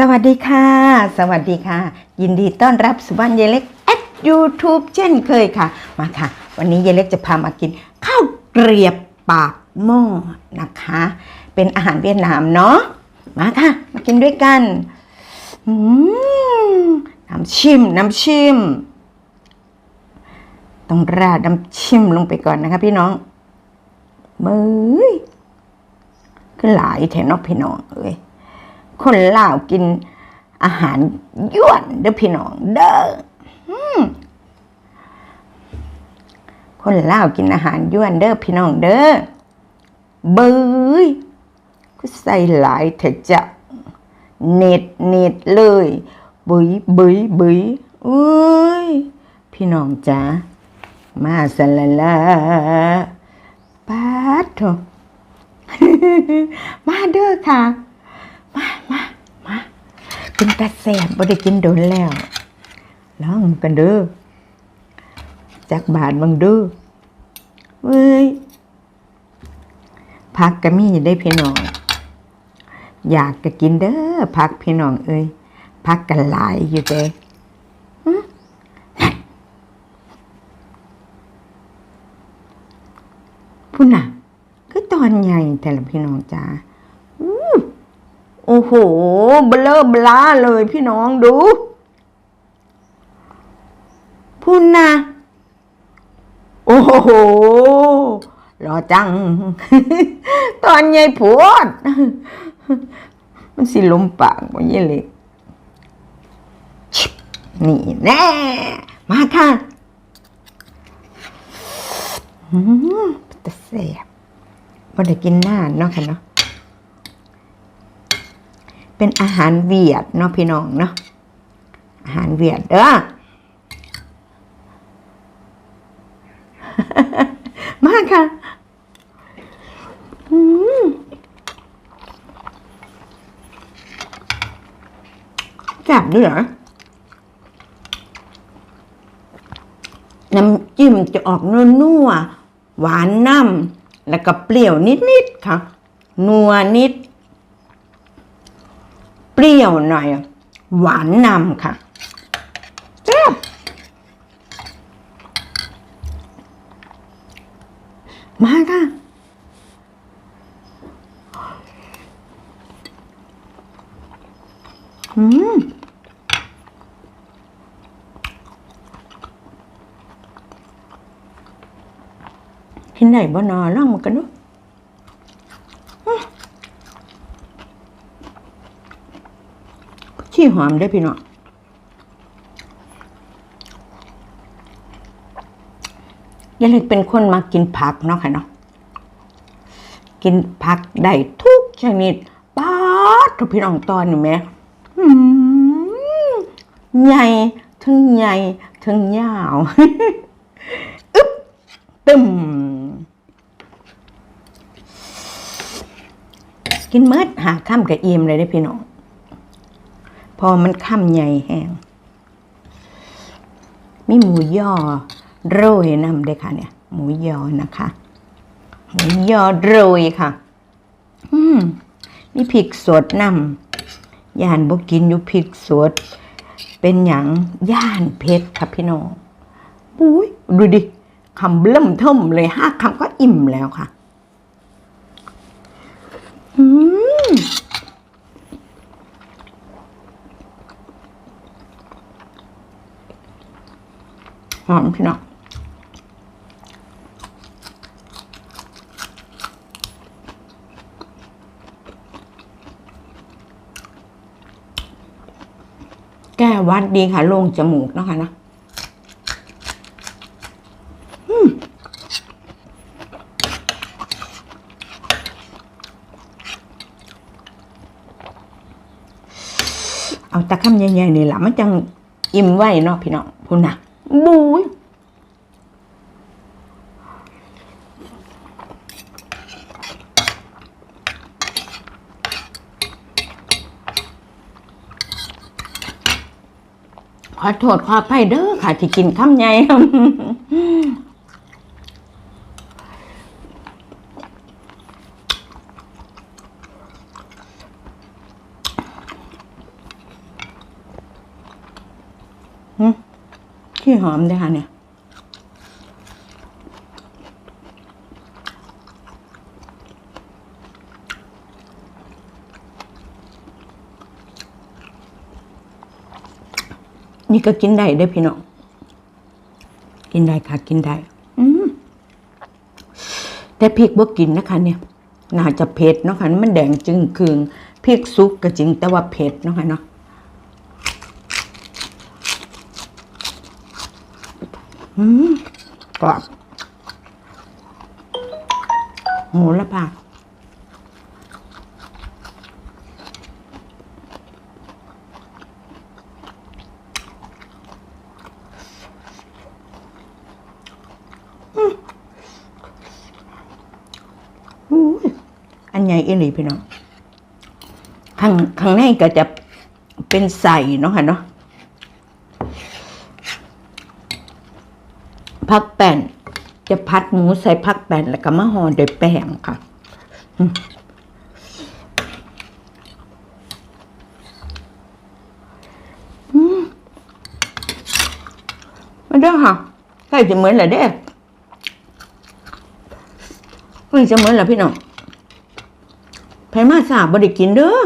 สวัสดีค่ะ สวัสดีค่ะ ยินดีต้อนรับสุวรรณเยเล็กแอด YouTube เช่นเคยค่ะ มาค่ะ วันนี้เยเล็กจะพามากิน ข้าวเกรียบปากหม้อนะคะ เป็นอาหารเวียดนามเนาะมาค่ะ มากินด้วยกันอืมน้ำชิมน้ำชิมต้องราดน้ำชิมลงไปก่อนนะคะพี่น้องเบยก็หลายแถนอกพี่น้องเอ้ย คนลาวกินอาหารย้วนเด้อพี่น้องเด้อคนลาวกินอาหารย้วนเด้อพี่น้องเด้อเบยก็ใส่หลายเถอะจะเน็ดเน็ดเลยบุยบุยบุยอุ้ยพี่น้องจ๋ามาสละละปาดโถอะมาเด้อค่ะ กินตาแสบบ่ได้กินโดนแล้วลองกันเด้อจักบาทบังเด้อเว้ยพักก็มีได้พี่น้อง อยากก็กินเด้อพักพี่น้องเอ้ยพักกันหลายอยู่เด้พุ่นน่ะ คือตอนใหญ่แต่ละพี่น้องจ้า โอ้โหเบลอเบล้าเลยพี่น้องดู พุ่นนะโอ้โหรอจัง ตอนใหญ่ปวดมันสิลมปากมันยี่เล็กนี่แน่ มาค่ะอืมแต่แสบพอได้กินหน้าเนาะค่ะเนาะ เป็นอาหารเวียดเนาะพี่น้องเนาะอาหารเวียดเด้อมากค่ะอืมจับด้วยเหรอน้ำจิ้มจะออกนัวๆหวานน้ำแล้วก็เปรี้ยวนิด ๆ ค่ะ นัวนิด รี้ยวหน่อย หวานนำค่ะแซ่บมาค่ะอืมที่ไหนบ้านอล่องมากันดู ขี้หอมได้พี่น้องยายเล็กเป็นคนมากินผักเนาะค่ะเนาะกินผักได้ทุกชนิดป๊าดทุกพี่น้องตอนนี่แหม่ใหญ่ทั้งใหญ่ทั้งยาวอึ๊บตึมกินเมิดหาข้ามกับอิ่มเลยได้พี่น้อง พอมันค่ำใหญ่แห้งมีหมูย่อโรยนำด้วยค่ะเนี่ย หมูยอนะคะ หมูยอโรยค่ะ อืมมีพริกสดนำย่านบกินอยู่พริกสด เป็นอย่างย่านเพชรค่ะพี่น้องอุ้ยดูดิคำเบิ่มเทิมเลยห้าคำก็อิ่มแล้วค่ะ อืม หอมพี่น้องแก้วัดดีค่ะโล่งจมูกนะคะนะอืมเอาตะคำใหญ่ๆนี่แหละมันจังอิ่มไว้เนาะพี่น้องพูดนะ บูยขอโทษขออภัยเด้อค่ะ ที่กินคำใหญ่ อ ขี้ หอมด้วยค่ะเนี่ยนี่ก็กินได้เด้พี่น้อง กินได้ค่ะกินได้ อืมแต่พริกบ่กินนะคะเนี่ย น่าจะเผ็ดเนาะค่ะ มันแดงจึงคืงพริกซุกก็จริงแต่ว่าเผ็ดเนาะค่ะเนาะ อืม กรอบโหละพาอืมอุ้ยอันใหญ่อีหลีพี่น้องข้างข้างในก็จะเป็นใส่เนาะค่ะเนาะ พักแป้นจะพัดหมูใส่พักแป้นแล้วก็มาห่อด้วยแป้งค่ะอืมอืมมาเด้อค่ะใกล้จะเหมือนแล้วเด้ใกล้จะเหมือนแล้วพี่น้องไผมาสาบบริกินเด้อ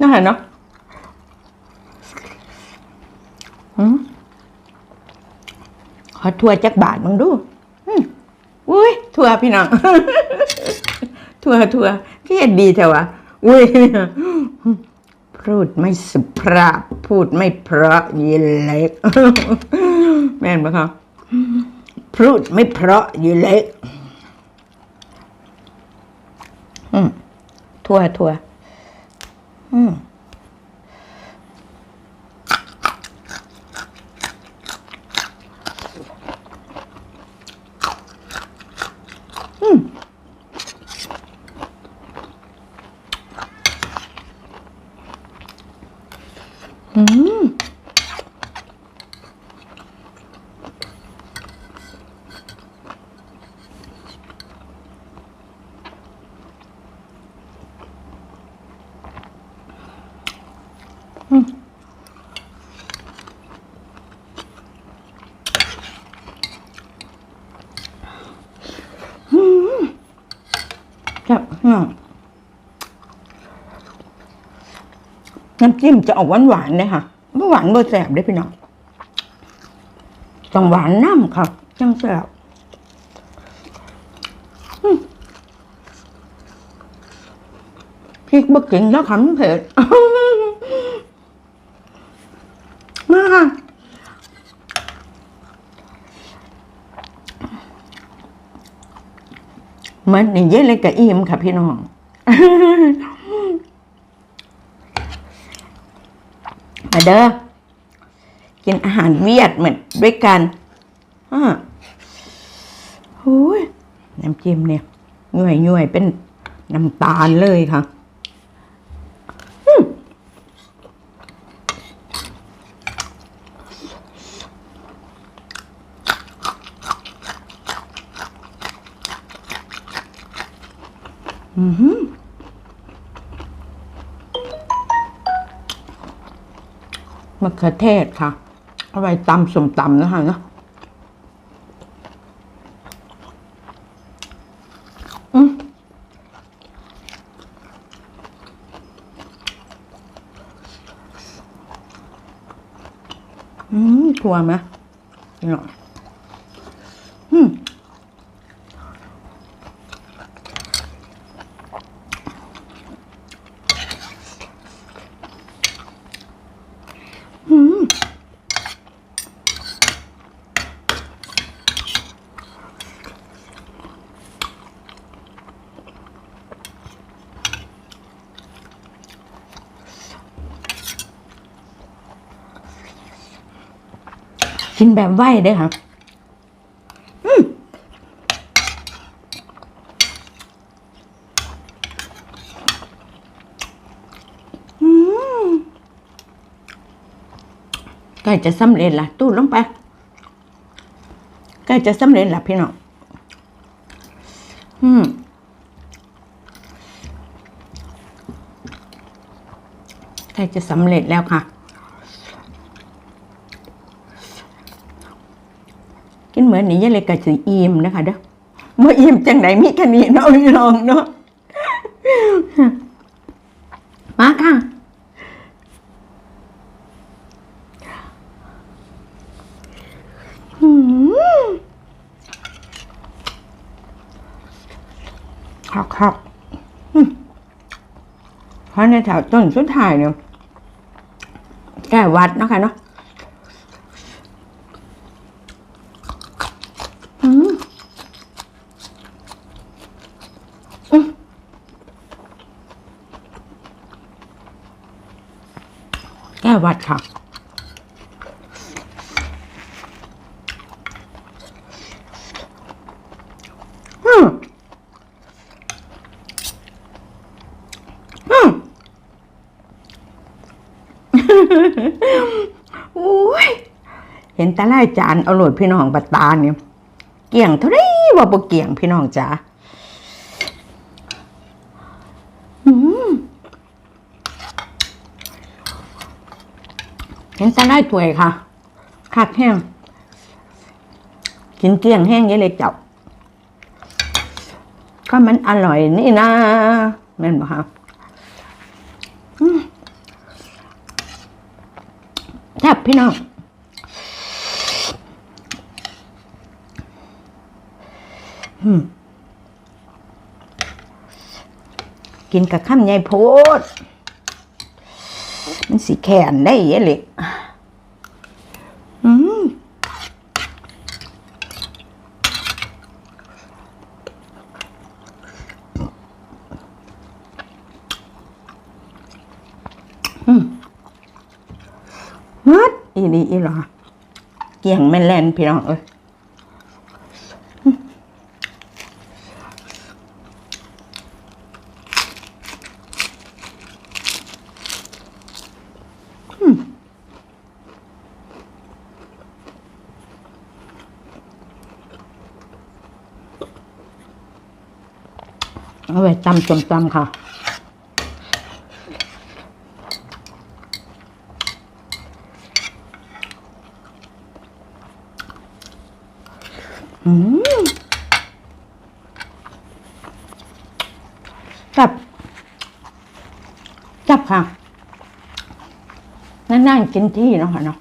น่าเห็นเนาะอืม ขอทัวจักบาทมึงดูอุ้ยทั่วพี่น้องทั่วทั่วพี่เอ็ดดีเถอะวะอุ้ยพูดไม่สุภาพพูดไม่เพราะยีเล็ก แม่นปะครับพูดไม่เพราะยีเล็กทัวทั่วอืม ค รับน้ำจิ้มจะออกหวานหวานๆเลยค่ะไม่หวานเบอร์แสบได้พี่น้องต้องหวานน้ำค่ะจังแสบพริกบะกินแล้วค่ะมันเผ็ด มาค่ะ เหมือนนี่เย็นเลยกับอิ่มค่ะพี่น้อง มาเด้อ กินอาหารเวียดเหมือนด้วยกันอ่าหูยน้ำจิ้มเนี่ยย่วยย่วยๆเป็นน้ำตาลเลยค่ะ อือหือมะเขือเทศค่ะ เอาไว้ตำสมตำนะคะเนาะอืมอืมถั่วไหมหน่อยอืม กินแบบไหวได้อค่ะอืมอืมใกล้จะสำเร็จละตู้ลงไปใกล้จะสำเร็จละพี่น้องอืมใกล้จะสำเร็จแล้วค่ะ กิน เหมือนนี่ยังเลยกะสิอิ่มนะคะเด้อบ่อิ่มจังไหนมีแค่นี้เนาะพี่น้องเนาะมาค่ะหืมคักคักเพราะในแถวต้นสุดท้ายเนี่ยแก้วัดนะคะเนาะอืมอืมแก้วัดค่ะ อืม อืมโอ้ย เห็นตาไล่จานเอาโหลดพี่น้องปัตตาเนี่ย เกี่ยงเท่าไรว่าบ่เกี่ยงพี่น้องจ๋าอืม เห็นตาไล่ถวยค่ะคักแห้งกินเกลี้ยงแห้งยังเลยเจับก็มันอร่อยนี่นะแม่นบ่คะแซ่บพี่น้องอืมกินกับข้ามใหญ่โพด มันสีแขนได้เยอะเลยอืมมัดอีดีอีหรอ เกี่ยงแม่แลนพี่น้องเอ้ย เอาไว้ตำจมตำค่ะ อืมจับ จับค่ะนั่งๆกินที่เนาะค่ะเนาะ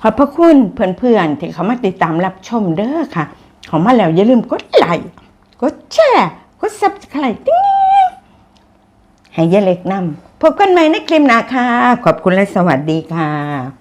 ขอบพระคุณเพื่อนๆที่เขามาติดตามรับชมเด้อค่ะ ขอมาแล้วอย่าลืมกดไลค์กดแชร์กดซับสไครต์ติ๊งให้ยาเล็กนำพบกันใหม่ในคลิปหน้าค่ะ ขอบคุณและสวัสดีค่ะ